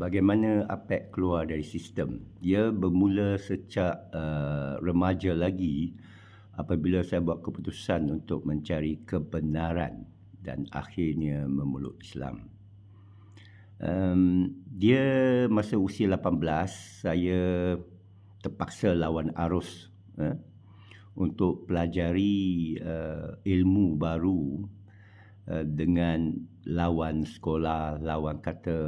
bagaimana APEC keluar dari sistem. Dia bermula sejak uh, remaja lagi apabila saya buat keputusan untuk mencari kebenaran dan akhirnya memeluk Islam. Um, dia masa usia 18 saya terpaksa lawan arus eh, untuk pelajari uh, ilmu baru uh, dengan lawan sekolah, lawan kata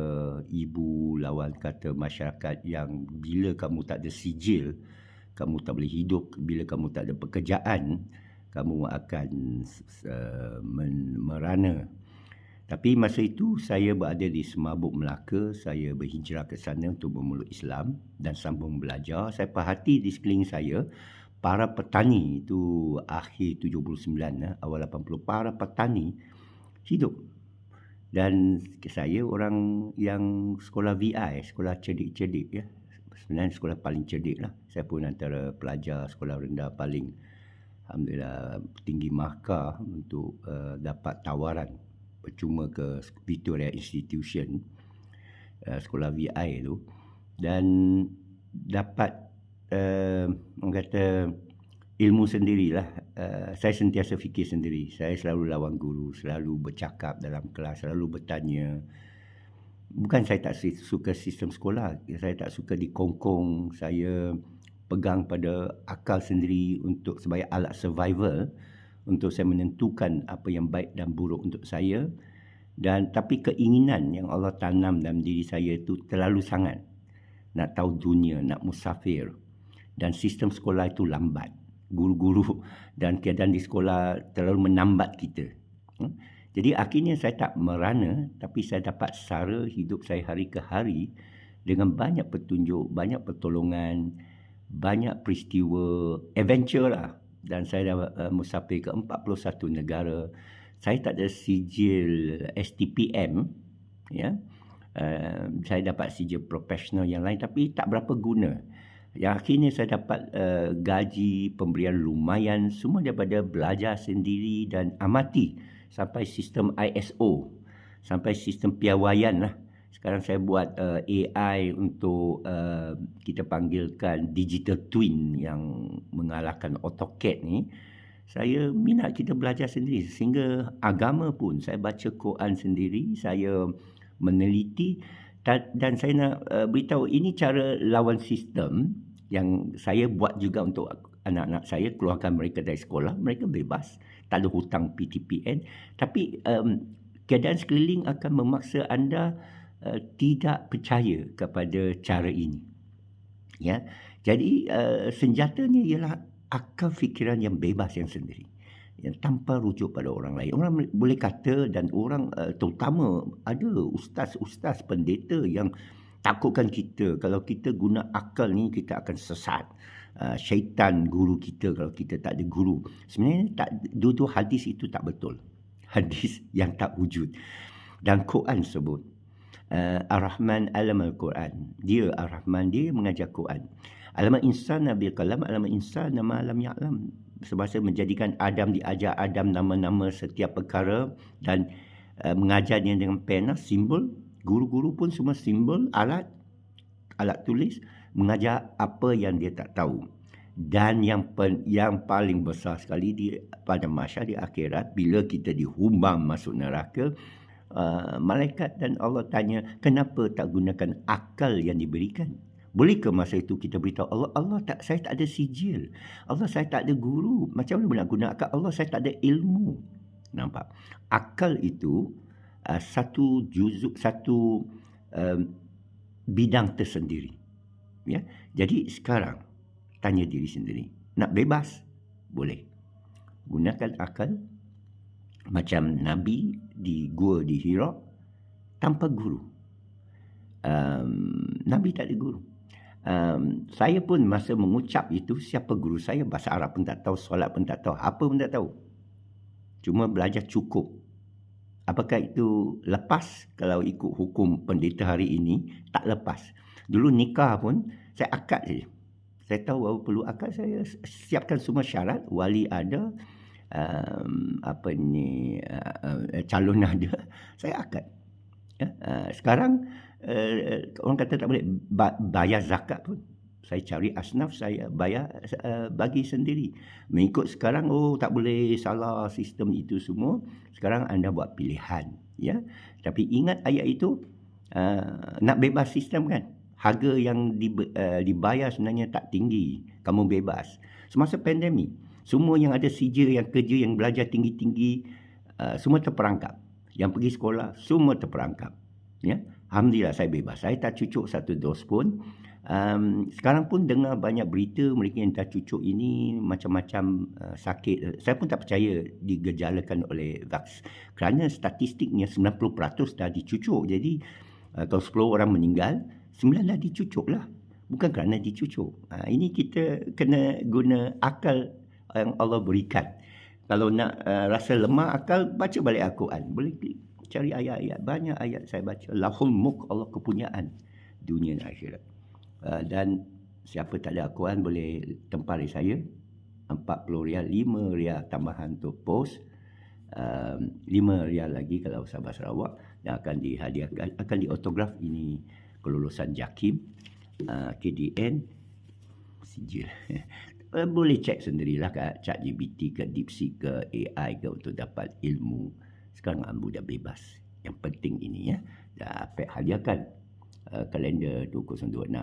ibu, lawan kata masyarakat yang bila kamu tak ada sijil, kamu tak boleh hidup, bila kamu tak ada pekerjaan, kamu akan uh, merana. Tapi masa itu saya berada di Semabuk Melaka, saya berhijrah ke sana untuk memeluk Islam dan sambung belajar. Saya perhati di sekeliling saya, para petani itu akhir 79, eh, awal 80, para petani hidup. Dan saya orang yang sekolah VI, sekolah cerdik-cerdik ya. Sebenarnya sekolah paling cerdik lah. Saya pun antara pelajar sekolah rendah paling Alhamdulillah tinggi markah untuk uh, dapat tawaran percuma ke Victoria Institution uh, sekolah VI tu dan dapat uh, orang kata ilmu sendirilah. Uh, saya sentiasa fikir sendiri. Saya selalu lawan guru selalu bercakap dalam kelas selalu bertanya. Bukan saya tak suka sistem sekolah. Saya tak suka dikongkong. Saya pegang pada akal sendiri untuk sebagai alat survival untuk saya menentukan apa yang baik dan buruk untuk saya. Dan tapi keinginan yang Allah tanam dalam diri saya itu terlalu sangat. Nak tahu dunia nak musafir. Dan sistem sekolah itu lambat guru-guru dan keadaan di sekolah terlalu menambat kita hmm? jadi akhirnya saya tak merana tapi saya dapat sara hidup saya hari ke hari dengan banyak petunjuk banyak pertolongan banyak peristiwa adventure lah dan saya dah uh, musafir ke 41 negara. Saya tak ada sijil STPM ya. Uh, saya dapat sijil profesional yang lain tapi tak berapa guna. Yang akhirnya saya dapat uh, gaji pemberian lumayan semua daripada belajar sendiri dan amati sampai sistem ISO sampai sistem piawaian lah sekarang saya buat uh, AI untuk uh, kita panggilkan digital twin yang mengalahkan AutoCAD ni. Saya minat kita belajar sendiri sehingga agama pun saya baca Quran sendiri, saya meneliti dan, dan saya nak uh, beritahu ini cara lawan sistem yang saya buat juga untuk anak-anak saya keluarkan mereka dari sekolah, mereka bebas, tak ada hutang PTPN, tapi um, keadaan sekeliling akan memaksa anda Uh, tidak percaya kepada cara ini. Ya. Jadi uh, senjatanya ialah akal fikiran yang bebas yang sendiri. Yang tanpa rujuk pada orang lain. Orang boleh kata dan orang uh, terutama ada ustaz-ustaz pendeta yang takutkan kita kalau kita guna akal ni kita akan sesat. Uh, syaitan guru kita kalau kita tak ada guru. Sebenarnya tak dua-dua hadis itu tak betul. Hadis yang tak wujud. Dan Quran sebut uh, Ar-Rahman alam al-Quran. Dia Ar-Rahman dia mengajar Quran. Alam insan nabi kalam alam insan nama alam ya'lam. Sebab menjadikan Adam diajar Adam nama-nama setiap perkara dan uh, mengajarnya dengan pena simbol. Guru-guru pun semua simbol alat alat tulis mengajar apa yang dia tak tahu. Dan yang pen, yang paling besar sekali di pada masa di akhirat bila kita dihumbang masuk neraka uh, malaikat dan Allah tanya kenapa tak gunakan akal yang diberikan boleh ke masa itu kita beritahu Allah Allah tak saya tak ada sijil. Allah saya tak ada guru. Macam mana nak guna akal? Allah saya tak ada ilmu. Nampak? Akal itu uh, satu juzuk satu um, bidang tersendiri. Ya? Jadi sekarang tanya diri sendiri. Nak bebas? Boleh. Gunakan akal macam Nabi di gua di Hira tanpa guru. Um, Nabi tak ada guru. Um, saya pun masa mengucap itu siapa guru saya bahasa Arab pun tak tahu, solat pun tak tahu, apa pun tak tahu. Cuma belajar cukup. Apakah itu lepas kalau ikut hukum pendeta hari ini? Tak lepas. Dulu nikah pun saya akad saja. Saya tahu bahawa perlu akad saya siapkan semua syarat, wali ada, um, apa ni uh, uh, calon ada saya akad ya? uh, sekarang uh, orang kata tak boleh bayar zakat pun. Saya cari asnaf saya bayar uh, bagi sendiri. Mengikut sekarang oh tak boleh salah sistem itu semua. Sekarang anda buat pilihan ya. Tapi ingat ayat itu uh, nak bebas sistem kan? Harga yang di, uh, dibayar sebenarnya tak tinggi. Kamu bebas. Semasa pandemik semua yang ada sijil yang kerja yang belajar tinggi-tinggi uh, semua terperangkap. Yang pergi sekolah semua terperangkap ya alhamdulillah saya bebas saya tak cucuk satu dos pun Um, sekarang pun dengar banyak berita mereka yang dah cucuk ini macam-macam uh, sakit. Saya pun tak percaya digejalakan oleh VAX. Kerana statistiknya 90% dah dicucuk. Jadi uh, kalau 10 orang meninggal, 9 dah dicucuk lah. Bukan kerana dicucuk. Uh, ini kita kena guna akal yang Allah berikan. Kalau nak uh, rasa lemah akal, baca balik Al-Quran. Boleh cari ayat-ayat. Banyak ayat saya baca. Lahul muk Allah kepunyaan dunia dan akhirat. Uh, dan siapa tak ada akuan boleh tempari saya 40 rial 5 rial tambahan untuk pos um, 5 rial lagi kalau sahabat Sarawak yang akan dihadiahkan akan diautograf ini kelulusan JAKIM uh, KDN sijil uh, boleh cek sendirilah kat chat GPT ke DeepSeek ke AI ke untuk dapat ilmu sekarang ambu dah bebas. Yang penting ini ya. Dah apek hadiahkan uh, kalender 2026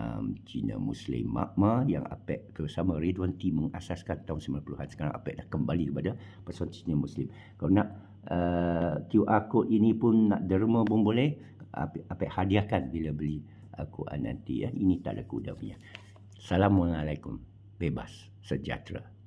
Cina Muslim Makma yang APEC bersama Ridwan T mengasaskan tahun 90-an sekarang APEC dah kembali kepada Persatuan Cina Muslim. Kalau nak uh, QR code ini pun nak derma pun boleh. APEC hadiahkan bila beli Al-Quran nanti ya. ini tak ada kuda punya. Assalamualaikum. Bebas. Sejahtera